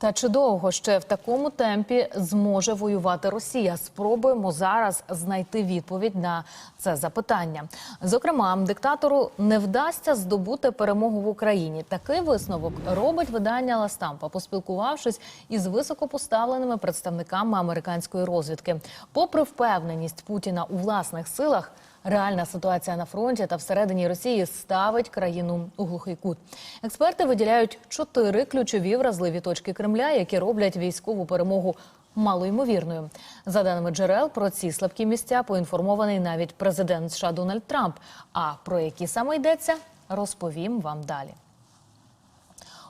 Та чи довго ще в такому темпі зможе воювати Росія? Спробуємо зараз знайти відповідь на це запитання. Зокрема, диктатору не вдасться здобути перемогу в Україні. Такий висновок робить видання Ластампа, поспілкувавшись із високопоставленими представниками американської розвідки. Попри впевненість Путіна у власних силах. Реальна ситуація на фронті та всередині Росії ставить країну у глухий кут. Експерти виділяють чотири ключові вразливі точки Кремля, які роблять військову перемогу малоймовірною. За даними джерел, про ці слабкі місця поінформований навіть президент США Дональд Трамп. А про які саме йдеться, розповім вам далі.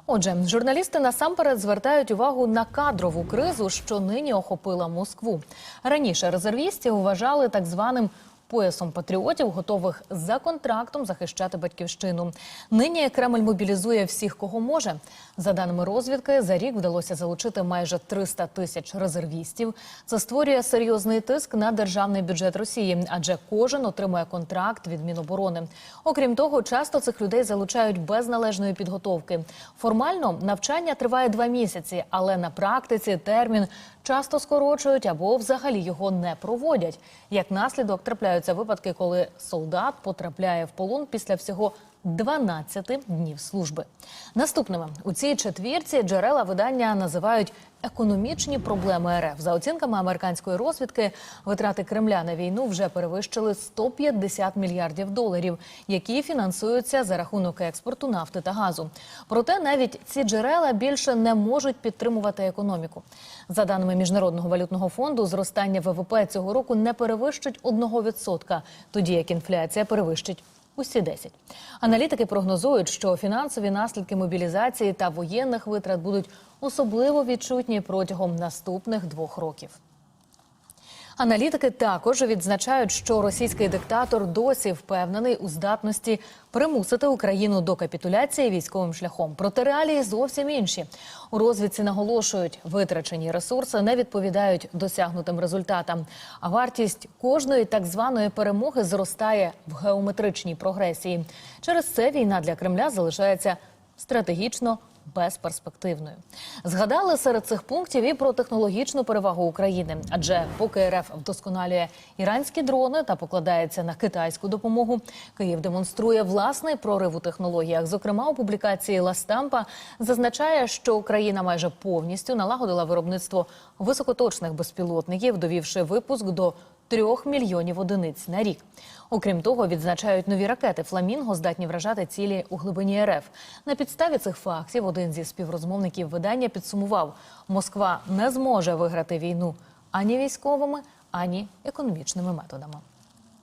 Отже, журналісти насамперед звертають увагу на кадрову кризу, що нині охопила Москву. Раніше резервістів вважали так званим поясом патріотів, готових за контрактом захищати батьківщину. Нині Кремль мобілізує всіх, кого може. За даними розвідки, за рік вдалося залучити майже 300 тисяч резервістів. Це створює серйозний тиск на державний бюджет Росії, адже кожен отримує контракт від Міноборони. Окрім того, часто цих людей залучають без належної підготовки. Формально навчання триває два місяці, але на практиці термін часто скорочують або взагалі його не проводять. Як наслідок трапляються випадки, коли солдат потрапляє в полон після всього 12 днів служби. Наступними у цій четвірці джерела видання називають економічні проблеми РФ. За оцінками американської розвідки, витрати Кремля на війну вже перевищили 150 мільярдів доларів, які фінансуються за рахунок експорту нафти та газу. Проте навіть ці джерела більше не можуть підтримувати економіку. За даними міжнародного валютного фонду, зростання ВВП цього року не перевищить 1%, тоді як інфляція перевищить усі 10. Аналітики прогнозують, що фінансові наслідки мобілізації та воєнних витрат будуть особливо відчутні протягом наступних двох років. Аналітики також відзначають, що російський диктатор досі впевнений у здатності примусити Україну до капітуляції військовим шляхом. Проте реалії зовсім інші. У розвідці наголошують, витрачені ресурси не відповідають досягнутим результатам. А вартість кожної так званої перемоги зростає в геометричній прогресії. Через це війна для Кремля залишається стратегічно безперспективною. Згадали серед цих пунктів і про технологічну перевагу України, адже поки РФ вдосконалює іранські дрони та покладається на китайську допомогу, Київ демонструє власний прорив у технологіях. Зокрема, у публікації Ластампа зазначає, що Україна майже повністю налагодила виробництво високоточних безпілотників, довівши випуск до трьох мільйонів одиниць на рік. Окрім того, відзначають нові ракети Фламінго здатні вражати цілі у глибині РФ. На підставі цих фактів один зі співрозмовників видання підсумував: Москва не зможе виграти війну ані військовими, ані економічними методами.